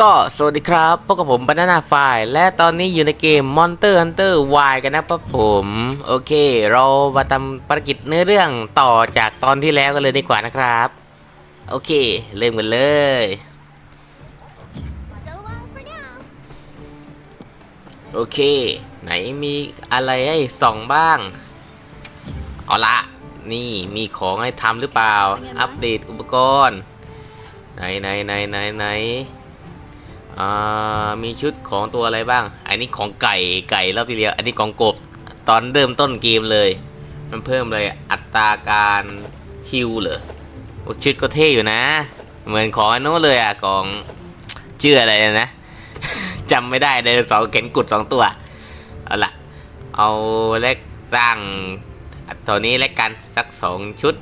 ก็สวัสดีครับพบกับผมบ a นา n a ไฟและตอนนี้อยู่ในเกม Monster Hunter Y กันนะครับผม โอเค เรามาทำภารกิจเนื้อเรื่องต่อจากตอนที่แล้วกันเลยดีกว่านะครับ โอเค เริ่มกันเลย โอเค ไหนมีอะไรให้ส่องบ้าง เอาละนี่มีของให้ทำหรือเปล่า อัปเดตอุปกรณ์ ไหนไหนไหนไหนไหน อ่ามีชุดของตัวอะไรบ้าง อันนี้ของไก่ไก่รอบที่แล้วอันนี้ของกบ ตอนเริ่มต้นเกมเลย มันเพิ่มเลยอัตราการฮิวเหรอชุดก็เท่อยู่นะ เหมือนของอนโน้นเลยอะของชื่ออะไรนะจำไม่ได้ไดโนเสาร์เข็นกุดสองตัว เอาละเอาเล็กสร้างตัวนี้เล็กกันสักสองชุด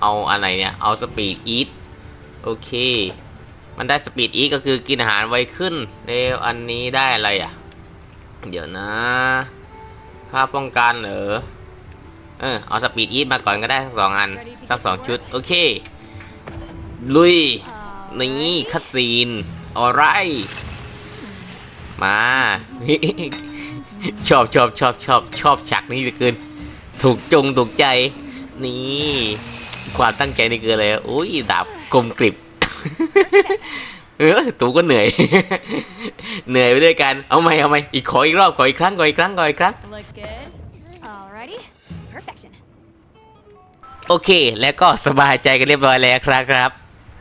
เอาอะไรเนี่ย เอาสปีดอีทโอเค มันได้สปีดอีทก็คือกินอาหารไวขึ้นแล้วอันนี้ได้อะไรอะ เดี๋ยวนะค่าป้องกันเหรอ เออ เอาสปีดอีทมาก่อนก็ได้สองอันทั้งสองชุด โอเค ลุย นี่คัดซีนออไรมาชอบชอบชอบชอบชอบฉากนี้เหลือเกิน ถูกจงถูกใจ นี่ ความตั้งใจนี่คืออะไรอุ้ยดาบคมกริบ เออตูก็เหนื่อย เหนื่อยไปด้วยกัน เอาไหมเอาไหมอีกขออีกรอบขออีกครั้งขออีกครั้งขออีกครั้ง Look good. Alrighty. Perfection. โอเค แล้วก็สบายใจกันเรียบร้อยแล้วครับครับ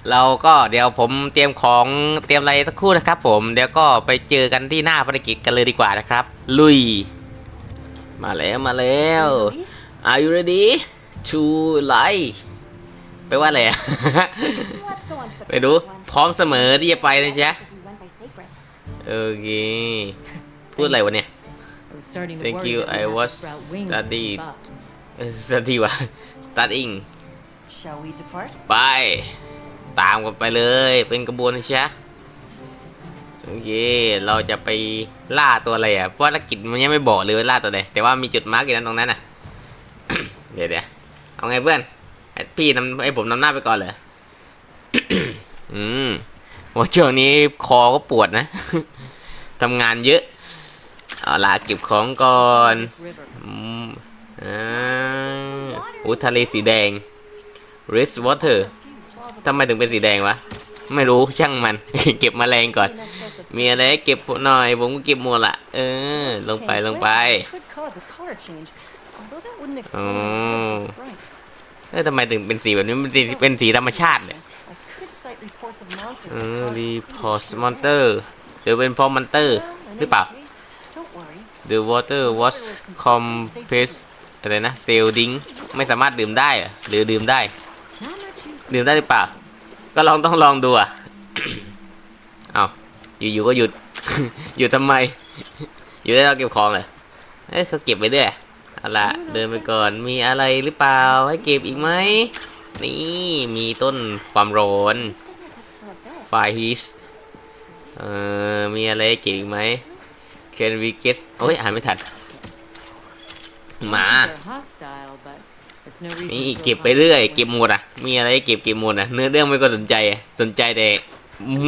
เราก็เดี๋ยวผมเตรียมของเตรียมอะไรสักครู่นะครับ ผมเดี๋ยวก็ไปเจอกันที่หน้าภารกิจกันเลยดีกว่านะครับ ลุย มาแล้วมาแล้ว Are you ready to lie ไปลว่าอะไรอะ Let's go on foot ไป for ดู this one. พร้อมเสมอที่จะไปนะจ๊ะ If we went by sacred. โอเค พูดอะไรวะเนี่ย I was starting to Thank worry you, that I we'd have to was sprout wings to studied. keep up. เออสวัสดีวะ starting Shall we depart? ไป ตามกันไปเลย เป็นกระบวนนะจ๊ะโอเค เราจะไปล่าตัวอะไรอะเพราะภารกิจมันยังไม่บอกเลยว่าล่าตัวไหนแต่ว่ามีจุดมาร์กอยู่นั้นตรงนั้นอะ เดี๋ยวเดี๋ยวเอาไงเพื่อนให้ พี่นำให้ผมนำหน้าไปก่อนเลยอืมว่าช่วงนี้คอก็ปวดนะทำงานเยอะเอาล่ะเก็บของก่อน This river. อืมอ่าอุยทะเลสีแดง red water ทำไมถึงเป็นสีแดงวะ ไม่รู้ช่างมัน เก็บแมลงก่อน In excess of มีอะไรให้เก็บหน่อย ผมก็เก็บหมดละเออ ลงไปลงไป could cause เออทำไมถึงเป็นสีแบบนี้มันเป็นสีเป็นสีธรรมชาติเลยเออรีพอ to ส turn มอนเตอร์หรือเป็นพอมอนเตอร์หรือเปล่า The water was compressed อะไรนะ sealed ไม่สามารถดื่มได้หรือดื่มได้ ดื่มได้หรือเปล่า ก็ลองต้องลองดูอะเอาอยู่ๆก็หยุด หยุดทำไม อยู่ได้เราเก็บของเลยเอ้ยเขาเก็บไปด้วย เอาละเดินไปก่อนมีอะไรหรือเปล่าให้เก็บอีกไหมนี่มีต้นความร้อน Could make us for a bit. ไฟฮิสเอ่อมีอะไรให้เก็บอีกไหม Can we get โอ้ยอ่านไม่ทันหมา Monsters are hostile, but it's no reason นี่ to feel เก็บไปเรื่อย hostile เก็บหมดอะ มีอะไรให้เก็บเก็บหมดอะ เนื้อเรื่องไม่ก็สนใจอะสนใจแต่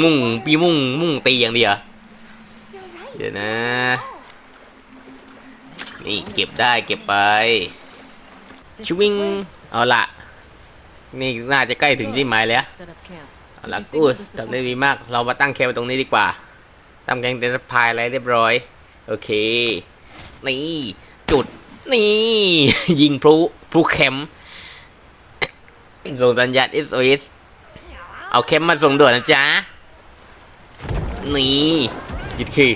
มุ่งปีมุ่งมุ่งตีอย่างเดียว You're right. เดี๋ยวนะ นี่เก็บได้เก็บไป This ชวิง place, เอาละนี่น่าจะใกล้ถึงที่หมายแล้ว Set up camp. เอาละกูสทำได้ดีมาก เรามาตั้งแคมป์ไว้ตรงนี้ดีกว่าตั้งแกงเต็นท์สะพายอะไรเรียบร้อย โอเค นี่จุดนี่ ยิงพลุพลุแคมป์ส่งสัญญาณ SOS เอาแคมป์มาส่งด่วนนะจ๊ะ นี่ยิดคือ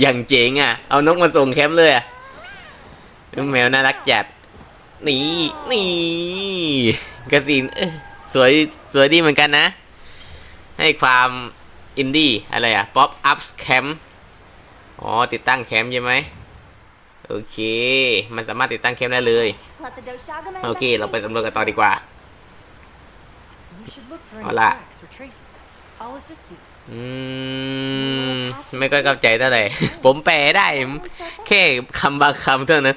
อย่างเจ๋งอะ เอานกมาส่งแคมป์เลยอะแมวน่ารักจัดนี่นี่กระสินเอ้ยสวยสวยดีเหมือนกันนะ ให้ความอินดี้อะไรอะป๊อปอัพแคมป์อ๋อ ติดตั้งแคมป์ใช่ไหมโอเค มันสามารถติดตั้งแคมป์ได้เลย Let the Doshaga โอเค เราไปสำรวจกันต่อดีกว่า we should look for any Hola. tracks or traces. I'll assist you. อืม ไม่ค่อยเข้าใจเท่าไหร่ ผมแปลได้ แค่คำบางคำเท่านั้น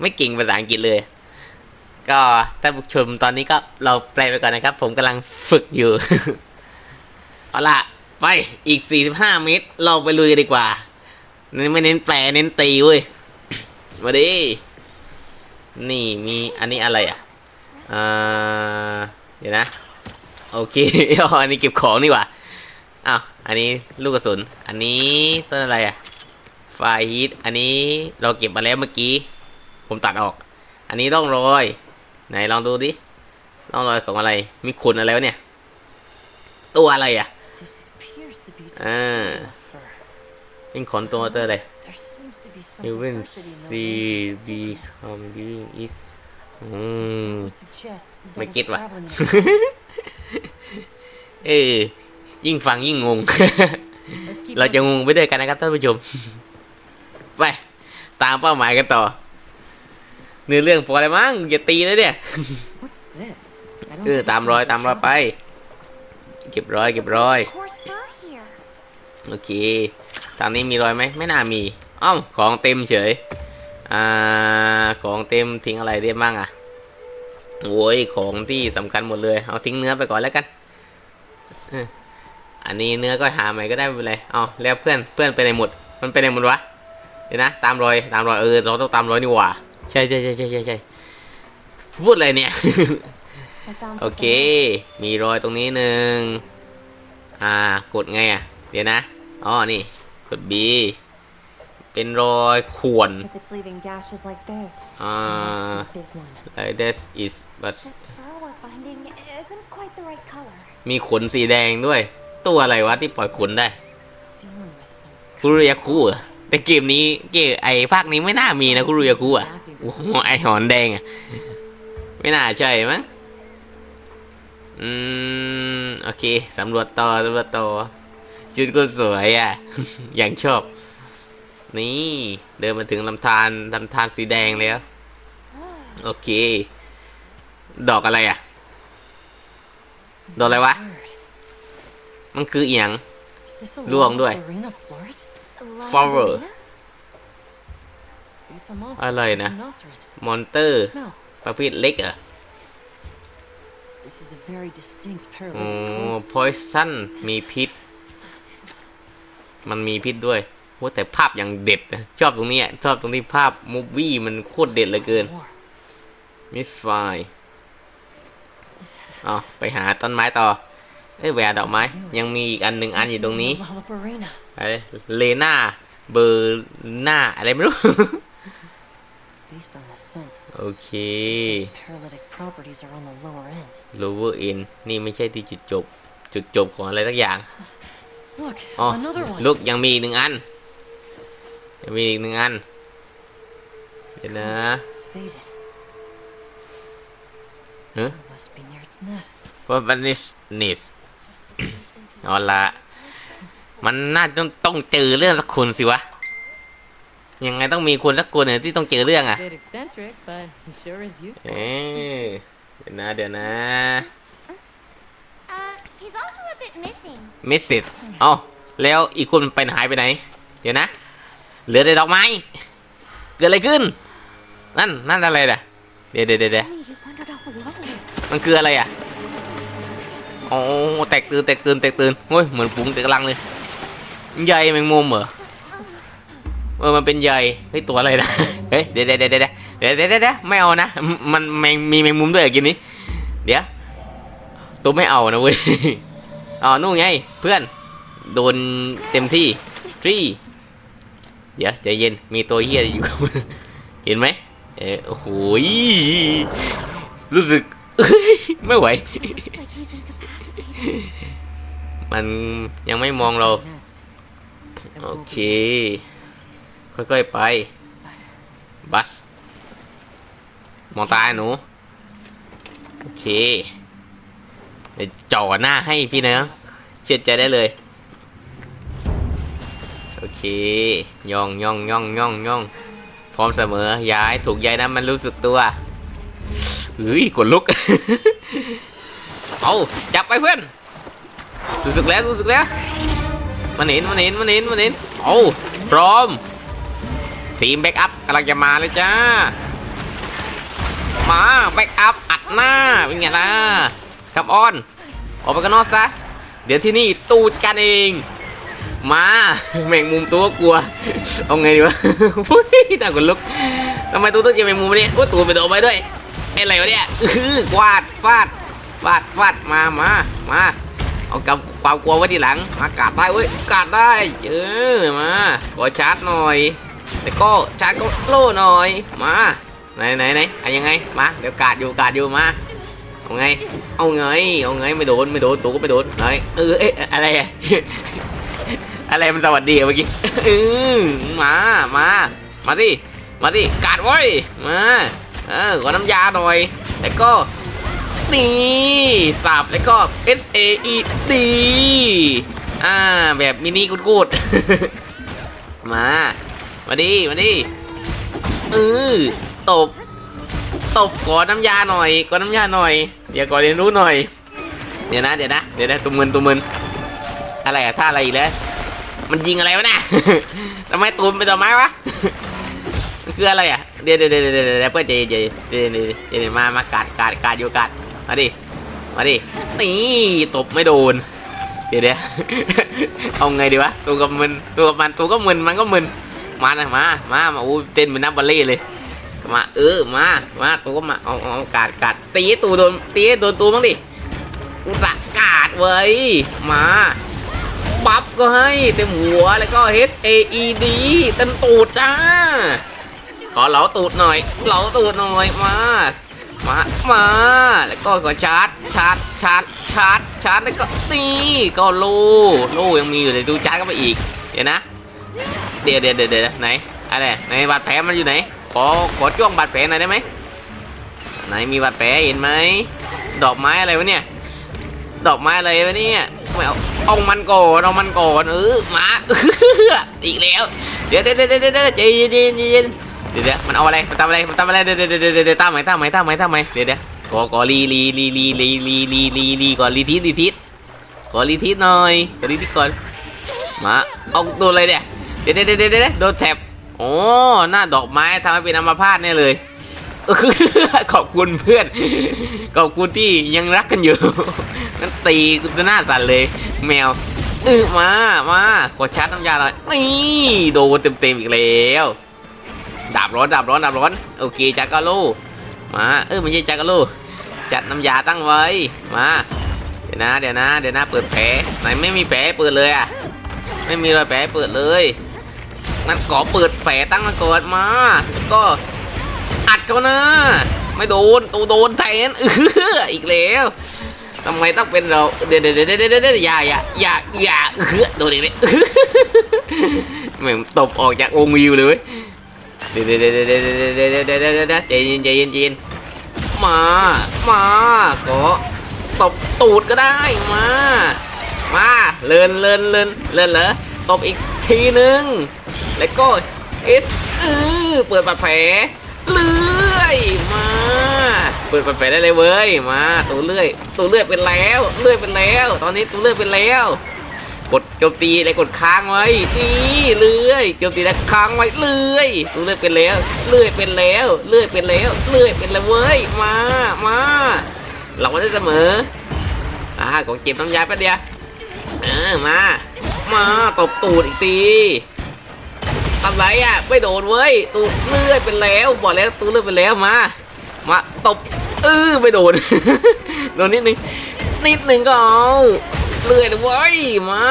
ไม่เก่งภาษาอังกฤษเลย ก็ท่านผู้ชมตอนนี้ก็เราแปลไปก่อนนะครับ ผมกำลังฝึกอยู่ เอาละไปอีก 45 เมตร เราไปลุยกันดีกว่าเน้นไม่เน้นแปลเน้นตีเว้ยมาดิ นี่มีอันนี้อะไรอะอ่าเดี๋ยวนะ โอเคอ๋ออันนี้เก็บของนี่หว่า อ้าวอันนี้ลูกกระสุน อันนี้ต้นอะไรอะไฟฮีทอันนี้เราเก็บมาแล้วเมื่อกี้ ผมตัดออก อันนี้ต้องรอย ไหนลองดูดิต้องรอยของอะไร มีขุนอะไรวะเนี่ย ตัวอะไรอะอ่าเป็นขนตัวเตอร์เลย Even see become doing is ไม่คิดว่ะเออ ยิ่งฟังยิ่งงง Let's keep เราจะ up. งงไปด้วยกันนะครับท่านผู้ชม ไป ตามเป้าหมายกันต่อ เนื้อเรื่องพออะไรมั้งอย่าตีเลยเนี่ย What's this? I don't เออ think ตาม it's รอย worth a ตามรอย shot. ไป เก็บรอยเก็บรอย Coarse fur here. โอเคทางนี้มีรอยไหมไม่น่ามีอ้าวของเต็มเฉยอ่าของเต็มทิ้งอะไรได้บ้างอะโอ้ยของที่สำคัญหมดเลย เอาทิ้งเนื้อไปก่อนแล้วกันเอออันนี้เนื้อก็หาใหม่ก็ได้ไม่เป็นไรเอาแล้วเพื่อนเพื่อนไปไหนหมด มันไปไหนหมดวะเดี๋ยวนะตามรอยตามรอยเออเราต้องตามรอยนี่หว่าใช่ใช่ใช่ใช่ใช่ใช่พูดอะไรเนี่ย I found โอเค something. มีรอยตรงนี้หนึ่งอ่ากดไงอะ เดี๋ยวนะอ๋อนี่กด B เป็นรอยข่วน If it's leaving gashes like this, it Ah. must be a big one. like that is but This fur we're finding isn't quite the right color. มีขนสีแดงด้วย ตัวอะไรวะที่ปล่อยขนได้ dealing with some คุรุยาคุเหรอแต่เกมนี้เกมไอภาคนี้ไม่น่ามีนะคุรุยาคุอะโอ้โหไอหอนแดงอะไม่น่าใช่มั้งอืมโอเคสำรวจต่อสำรวจต่อชุดก็สวยอะ อย่างชอบ นี่ เดินมาถึงลำธารลำธารสีแดงแล้ว โอเค ดอกอะไรอะ ดอกอะไรวะ bird. มันคืออหย่าง Is this a ล่วงด้วย Lorena floret? Flower. Lavender? It's a monster. อะไรนะ Rhinoceros. มอนเตอร์ Smell. ประเภทเล็กเหรอ This is a very distinct โอ้ paralytic poison. พอยซันมีพิษ มันมีพิษด้วยโอ้แต่ภาพอย่างเด็ดนะชอบตรงนี้อะชอบตรงที่ภาพมูฟวี่มันโคตรเด็ดเหลือเกิน More. มิสไฟอ๋อไปหาต้นไม้ต่อ เอ้ยแหวนดอกไม้ ยังมีอีกอันหนึ่งอันอยู่ตรงนี้ Lollaparina. อเลน่าเบอร์น่าอะไรไม่รู้ โอเค lower end. นี่ไม่ใช่ที่จุดจบ จุดจบของอะไรสักอย่างอ๋อลูกยังมีอีกหนึ่งอัน ยังมีอีกหนึ่งอัน เดี๋ยวนะ It's faded. Huh? It must เอาละมันน่าจะต้องเจอเรื่องสักคนสิวะ ยังไงต้องมีคนสักคนเนี่ยที่ต้องเจอเรื่องอะ Bit eccentric, but he sure is useful. เอ๊ะเดี๋ยวนะเดี๋ยวนะ Uh, he's also a bit missing. มิสซิสเอ้าแล้วอีกคนไปหายไปไหน เดี๋ยวนะ เหลือแต่ดอกไม้ เกิดอะไรขึ้น นั่น นั่นอะไรน่ะ เดี๋ยวเดี๋ยวเดี๋ยวเดี๋ยว Maybe he wandered off alone. มันคืออะไรอะ โอ้แตกตื่นแตกตื่นแตกตื่นโอ้ยเหมือนปุ๋งแตกกำลังเลยใยแมงมุมเหรอเออมันเป็นใยเฮ้ยตัวอะไรนะเฮ้ยเดี๋ยวเดี๋ยวเดี๋ยวเดี๋ยวเดี๋ยวเดี๋ยวเดะไม่เอานะมันแมงมีแมงมุมด้วยกินนี้เดี๋ยวตัวไม่เอานะเว้ยอ๋อนู่นไงเพื่อนโดนเต็มที่ทรีเดี๋ยวใจเย็นมีตัวเฮียอยู่เห็นไหมเออโอ้โหยรู้สึกไม่ไหว มันยังไม่มองเรา Touch the nest. It โอ will เค be ค่อยๆไป บัส มองตาหนู โอเคเดี๋ยวจ่อหน้าให้พี่นะ เชื่อใจได้เลย โอเค ย่องย่องย่องย่องย่องพร้อมเสมอ ย้ายถูกย้ายนะมันรู้สึกตัวเฮ้ยกดลุก เอาจับไปเพื่อนรู้สึกแล้วรู้สึกแล้วมันเห็นมันเห็นมันเห็นมันเห็นเอาพร้อมทีมแบ็กอัพกำลังจะมาเลยจ้ามาแบ็กอัพอัดหน้าเป็นไงล่ะกับออนออกไปกันนอกซะเดี๋ยวที่นี่ตูดกันเองมาแมงมุมตัวกลัวเอาไงดีวะอุ้ยน่าขนลุกทำไมตัวต้องเจอแมงมุมเนี่ยว่าตัวไปโดนไปด้วยไอ้อะไรวะเนี่ยกวาดฟาด ฟาดฟาดมามามาเอากับความกลัวไว้ทีหลังมากาดได้เว้ยกาดได้เออมาขอชาร์จหน่อยแล้วก็ชาร์จก็โล่หน่อยมาไหนไหนไหนเอายังไงมาเดี๋ยวกาดอยู่กาดอยู่มาเอาไง เอาไงเอาไงไม่โดนไม่โดนตัวก็ไม่โดนไหนเออเอ๊ะอะไรอะอะไรมันสวัสดีเมื่อกี้เออมามามาดิมาดิกาดไว้มาเออขอน้ำยาหน่อยแล้วก็ นี่สับแล้วก็ S A E D อ่า แบบมินิกูดๆ มา มาดิ มาดิเออตบ ตบขอน้ำยาหน่อยขอน้ำยาหน่อย เดี๋ยวก่อนเรียนรู้หน่อย เดี๋ยวนะ เดี๋ยวนะ เดี๋ยวนะตุ้มมึนตุ้มมึนอะไรอะท่าอะไรอีกแล้ว มันยิงอะไรวะเนี่ยทำไมตูมเป็นดอไม้วะมันคืออะไรอะ เดี๋ยวเดี๋ยวเดี๋ยวเดี๋ยวเดี๋ยวเพื่อนใจเจ๋เดี๋ยวเดี๋ยวเดี๋ยวมามากัดกัดกัดอยู่กัด มาดิ มาดิ นี่ตบไม่โดน เดี๋ยวเดี๋ยวเอาไงดีวะ ตัวกับมันตัวกับมันตัวก็มึน มันก็มึน มานะมา มา มาอู้เต้นเหมือนนักบัลเล่เลย มา เออ มา มา ตัวก็มา เอาเอาเอากัดกัดตีตัวโดนตีโดนตัวบ้างดิอุตส่าห์กาดไว้ย มาบัฟก็ให้เต็มหัวแล้วก็ H A E D เต็มตูดจ้า ขอเหลาตูดหน่อย เหลาตูดหน่อยมา มา มา แล้วก็ก็ชาร์จ ชาร์จ ชาร์จ ชาร์จ ชาร์จ แล้วก็ตีก็โลโลยังมีอยู่เลยดูชาร์จก็ไปอีก เดี๋ยวนะเดี๋ยวเดี๋ยวเดี๋ยวเดี๋ยวไหน อะไร ไหนบาดแผลมันอยู่ไหน ขอ ขอจ้วงบาดแผลหน่อยได้ไหม ไหนมีบาดแผลเห็นไหม ดอกไม้อะไรวะเนี่ย ดอกไม้อะไรวะเนี่ยไม่เอาเอามันก่อนเอามันก่อนเออมาอีกแล้ว เดี๋ยวเดี๋ยวเดี๋ยวเดี๋ยวเดี๋ยวใจเย็นใจเย็นจเย็น เดี๋ยวเดี๋ยวมันเอาอะไรมันทำอะไรมันทำอะไรเดี๋ยวเดี๋ยวเดี๋ยวเดี๋ยวตามไหมตามไหมตามไหมตามไหมเดี๋ยวเดี๋ยวกอกอรีรีรีรีรีรีรีรีรีก่อนรีทิศรีทิศขอรีทิศหน่อยขอรีทิศก่อนมาเอาโดนอะไรเนี่ยเดี๋ยวเดี๋ยวเดี๋ยวเดี๋ยวโดนแท็บโอ้หน้าดอกไม้ทำให้เป็นอัมพาตแน่เลยขอบคุณเพื่อนขอบคุณที่ยังรักกันอยู่นั่นตีกูจะหน้าสั่นเลย แมวเออมา มากดชาร์จน้ำยาหน่อยนี่โดนเต็มๆอีกแล้ว ดาบร้อนดาบร้อนดาบร้อนโอเคจักรโลมาเออไม่ใช่จักรโลจัดน้ำยาตั้งไว้มาเดี๋ยวนะเดี๋ยวนะเดี๋ยวนะเปิดแผลไหนไม่มีแผลเปิดเลยอะไม่มีรอยแผลเปิดเลยงั้นขอเปิดแผลตั้งมาก่อนมาก็อัดเขานะไม่โดนตูโดนแทนเอออีกแล้วทำไมต้องเป็นเราเดี๋ยวเดี๋ยวเดี๋ยวเดี๋ยวเดี๋ยวอย่าอย่าอย่าอย่าเออโดนอีกเลยแม่งตบออกจากวงวิวเลย เดี๋ยวเดี๋ยวเดี๋ยวเดี๋ยวเดี๋ยวเดี๋ยวเดี๋ยวใจเย็นใจเย็นใจเย็นมา มาก็ตบตูดก็ได้มา มาเลินเลินเลินเลินเหรอตบอีกทีนึง แล้วก็เอสเออเปิดบาดแผลเลื่อยมาเปิดบาดแผลได้เลยเว้ยมาตัวเลื่อยตัวเลื่อยเป็นแล้วเลื่อยเป็นแล้ว ตอนนี้ตัวเลื่อยเป็นแล้ว กดโจมตีแล้วกดค้างไว้นี่เลื่อยโจมตีแล้วค้างไว้เลื่อยตัวเลื่อยเป็นแล้วเลื่อยเป็นแล้วเลื่อยเป็นแล้วเลื่อยเป็นแล้วเว้ยมามาเราก็ได้เสมออ่ากดเก็บน้ำยาแป๊บเดียวเออมา มาตบตูดอีกทีทำไรอะไม่โดนเว้ยตูดเลื่อยเป็นแล้วบอกแล้วตูดเลื่อยเป็นแล้วมา มาตบเออไม่โดนโดนนิดนึงนิดนึงก็เอา เลื่อยเลยเว้ยมา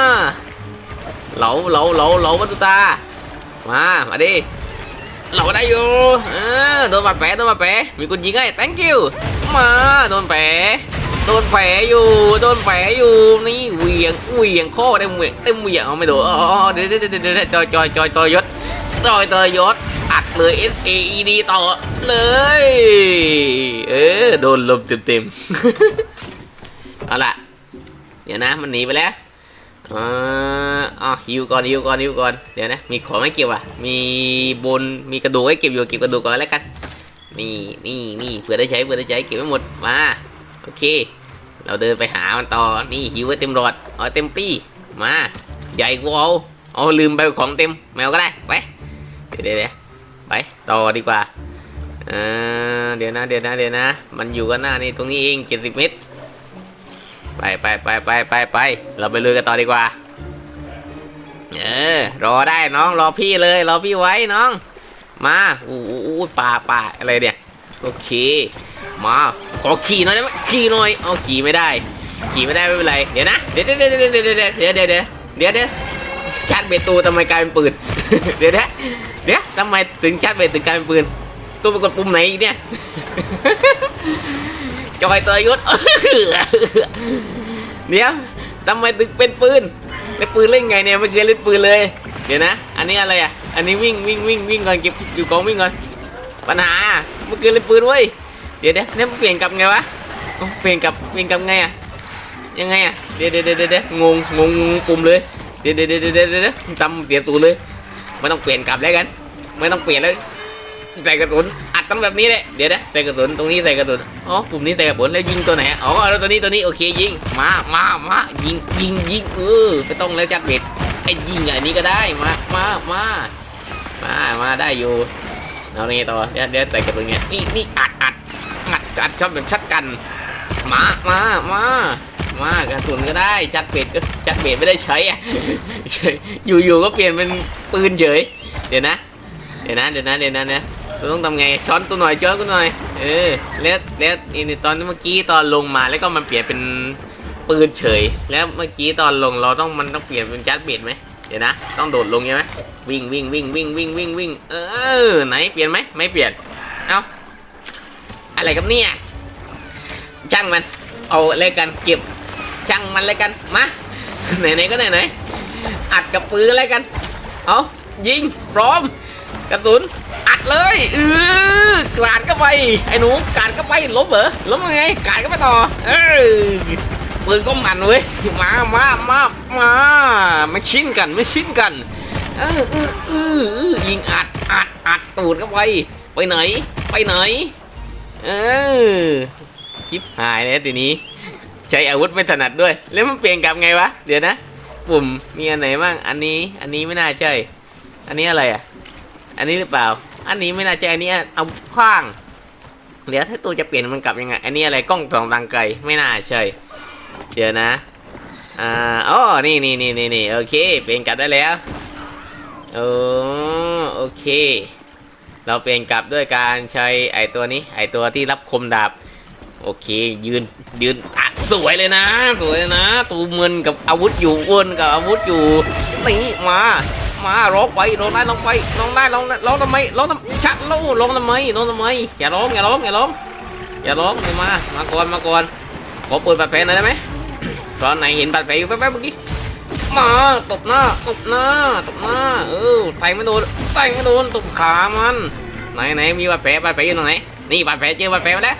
เหลาเหลาเหลาเหลาวัตุตา มามาดิเหลาได้อยู่เออโดนบาแผลโดนบาแผลมีคนยิงให้ thank you มาโดนแผลโดนแผลอยู่โดนแผลอยู่นี่เหวียงเหวียงข้อเต็มเหวียงเต็มเหวียงเอาไม่โดนอ๋อเดี๋ยวเดี๋ยวเดี๋ยวเดี๋ยวจอยจอยจอยจอยยศจอยจอยยศอัดเลย S A E D ต่อเลย เออโดนลมเต็มเต็มๆเอาล่ะ ดี๋ยวนะ มันหนีไปแล้วอ๋อฮิวก่อนฮิวก่อนฮิวก่อน เดี๋ยวนะ มีของให้เก็บอะ มีบน มีกระดูกให้เก็บอยู่ เก็บกระดูกก่อนแล้วกัน นี่นี่นี่เผื่อได้ใช้ เผื่อได้ใช้ เก็บไว้หมด มา โอเค เราเดินไปหามันต่อ นี่หิวไว้เต็มหลอดเอาเต็มปี้มา ใหญ่กว่าเอาเอาลืมไปของเต็ม แมวก็ได้ ไป เดี๋ยวเดี๋ยวไป ต่อดีกว่าเออเดี๋ยวนะ เดี๋ยวนะ เดี๋ยวนะ มันอยู่กันหน้านี่ตรงนี้เองเจ็ดสิบเมตร ไปไปไปไปไปไปเราไปลุยกันต่อดีกว่า เออ รอได้น้องรอพี่เลยรอพี่ไว้น้อง มาอู้อู้ป่าป่าอะไรเนี่ยโอเคมาขอขี่หน่อยได้ไหมขี่หน่อยเอาขี่ไม่ได้ ขี่ไม่ได้ไม่เป็นไรเดี๋ยวนะเดี๋ยวเดี๋ยวเดี๋ยวเดี๋ยวเดี๋ยวเดี๋ยวเดี๋ยวเดี๋ยวเดี๋ยวเดี๋ยวชาร์จเบตูทำไมกลายเป็นปืนเดี๋ยวนะเดี๋ยวทำไมถึงชาร์จเบรถึงกลายเป็นปืนตัวไปกดปุ่มไหนอีกเนี่ย จอยตัวยุทธเดี๋ยวทำไมถึงเป็นปืนเล่นปืนเล่นไงเนี่ยไม่เคยเล่นปืนเลย เดี๋ยวนะ อันนี้อะไรอะ อันนี้วิ่งวิ่งวิ่งวิ่งก่อนเก็บอยู่กองวิ่งก่อน ปัญหาเมื่อคืนเล่นปืนเว้ย เดี๋ยวเดี๋ยวเนี่ยเปลี่ยนกลับไงวะ เปลี่ยนกลับเปลี่ยนกลับไงอะ ยังไงอะ เดี๋ยวเดี๋ยวเดี๋ยวเดี๋ยวงงงงงปุ่มเลย เดี๋ยวเดี๋ยวเดี๋ยวเดี๋ยวเดี๋ยวจำเปลี่ยตูเลย ไม่ต้องเปลี่ยนกลับแล้วกัน ไม่ต้องเปลี่ยนเลย ใส่กระสุนอัดต้องแบบนี้เลยเดี๋ยวนะใส่กระสุนตรงนี้ใส่กระสุนอ๋อปุ่มนี้ใส่กระสุนแล้วยิงตัวไหนอ๋อแล้วตัวนี้ตัวนี้โอเคยิงมามามายิงยิงยิงเออไม่ต้องแล้วจัดเบ็ดไอ้ยิงอันนี้ก็ได้มามามามามาได้อยู่เอาไงต่อเดี๋ยวเดี๋ยวใส่กระสุนเงี้ยนี่นี่อัดอัดอัดอัดชอบแบบชัดกันมามามามา กระสุนก็ได้จัดเบ็ดก็จัดเบ็ดไม่ได้ใช้อะอยู่ๆก็เปลี่ยนเป็นปืนเฉยเดี๋ยวนะเดี๋ยวนะเดี๋ยวนะเดี๋ยวนะเนี่ย เราต้องทำไงช้อนตัวหน่อยช้อนตัวหน่อยเออแล้วแล้วนี่ตอนเมื่อกี้ตอนลงมาแล้วก็มันเปลี่ยนเป็นปืนเฉย แล้วเมื่อกี้ตอนลงเราต้องมันต้องเปลี่ยนเป็นจัดเบ็ดไหมเดี๋ยวนะ ต้องโดดลงใช่ไหมวิ่งวิ่งวิ่งวิ่งวิ่งวิ่งวิ่งเออไหนเปลี่ยนไหมไม่เปลี่ยนเอ้าอะไรกับเนี่ยช่างมัน เอาเลยกันเก็บช่างมันเลยกันมาไหนๆก็ไหนๆอัดกับปืนอะไรกันเอายิงพร้อมกระสุน ดเลยเออกราดเข้าไปไอ้หนูกราดเข้าไปล้มเหรอล้มยังไงกราดเข้าไปต่อเออปืนก็มันเว้ยมามามามาไม่ชินกันไม่ชินกันเออเออเออยิงอัดอัดอัดตูดเข้าไปไปไหน ไปไหน เออคลิปหายแล้วทีนี้ ใช้อาวุธไม่ถนัดด้วย แล้วมันเปลี่ยนกลับไงวะ เดี๋ยวนะ ปุ่มมีอันไหนบ้าง อันนี้ อันนี้ไม่น่าใช่ อันนี้อะไรอะ อันนี้หรือเปล่า อันนี้ไม่น่าใช่อันนี้เอาขว้างเดี๋ยวถ้าตัวจะเปลี่ยนมันกลับยังไง อันนี้อะไรกล้องส่องทางไกลไม่น่าใช่เดี๋ยวนะอ่าอ๋อนี่นี่นี่นี่นี่โอเคเปลี่ยนกลับได้แล้วโอ้โอเค เราเปลี่ยนกลับด้วยการใช้ไอตัวนี้ ไอตัวที่รับคมดาบโอเค ยืนยืนอะสวยเลยนะ สวยเลยนะ ตูเมินกับอาวุธอยู่อ้วนกับอาวุธอยู่นี่มา มาร้องไปร้องได้ร้องไปร้องได้ร้องได้ร้องทำไมร้องทำชัดล้วร้องทำไมร้องทำไมอย่าร้องอย่าร้องอย่าร้องอย่าร้องมามาก่อนมาก่อนขอเปิดบาดแผลหน่อยได้ไหมตอนไหนเห็นบาดแผลอยู่แป๊บๆเมื่อกี้มาตบหน้าตบหน้าตบหน้าเออใส่ไม่โดนใส่ไม่โดนตบขามันไหนไหนมีบาดแผลบาดแผลอยู่ตรงไหนนี่บาดแผลเจอบาดแผลมาแล้ว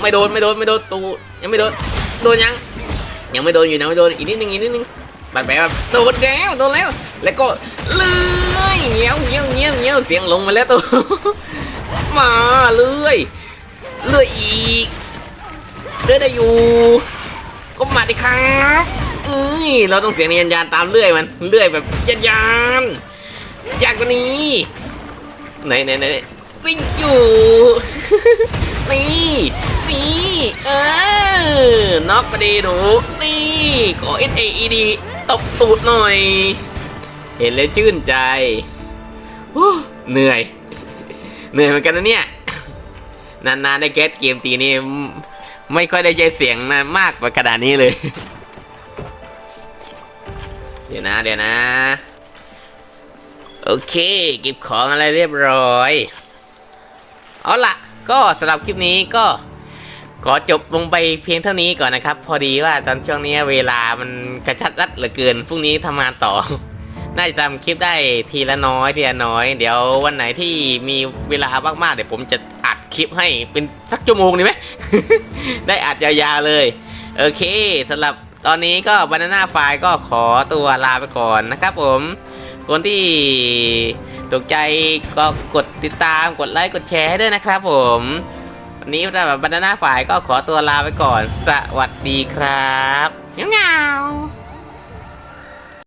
ไม่โดนไม่โดนไม่โดนตูยังไม่โดนโดนยังยังไม่โดนอยู่นะไม่โดนอีกนิดนึงอีกนิดนึง บาดแผลแบบโดนแล้วโดนแล้ว แล้วก็เลื่อยเงี้ยวเงี้ยวเงี้ยวเงี้ยวเสียงลงมาแล้วตัวมาเลื่อยเลื่อยอีกเลื่อยได้อยู่ ก็มาดิครับเอ้ยเราต้องเสียงยันยานตามเลื่อยมันเลื่อยแบบยันยานอยากกว่านี้ไหนไหนไหนวิ่งอยู่นี่นี่เออน็อกไปดีหนูนี่ขอ S A E D ตบตูดหน่อย เห็นแล้วชื่นใจฮู้เหนื่อย เหนื่อยเหมือนกันนะเนี่ย นานๆได้แก๊สเกมตีนี่ไม่ค่อยได้ใจเสียงนะมากกว่าขนาดนี้เลย เดี๋ยวนะ เดี๋ยวนะ โอเค เก็บของอะไรเรียบร้อย เอาล่ะ ก็สำหรับคลิปนี้ก็ ขอจบลงไปเพียงเท่านี้ก่อนนะครับ พอดีว่าตอนช่วงนี้เวลามันกระชัดรัดเหลือเกินพรุ่งนี้ทำงานต่อ น่าจะทำคลิปได้ทีละน้อยทีละน้อย เดี๋ยววันไหนที่มีเวลามากๆเดี๋ยวผมจะอัดคลิปให้เป็นสักชั่วโมงดีไหมได้อัดยาวๆเลย โอเคสำหรับตอนนี้ก็บานาน่าไฟก็ขอตัวลาไปก่อนนะครับผมคนที่ตกใจก็กดติดตามกดไลค์กดแชร์ให้ด้วยนะครับผม วันนี้สำหรับบรรดาฝ่ายก็ขอตัวลาไปก่อน สวัสดีครับเงา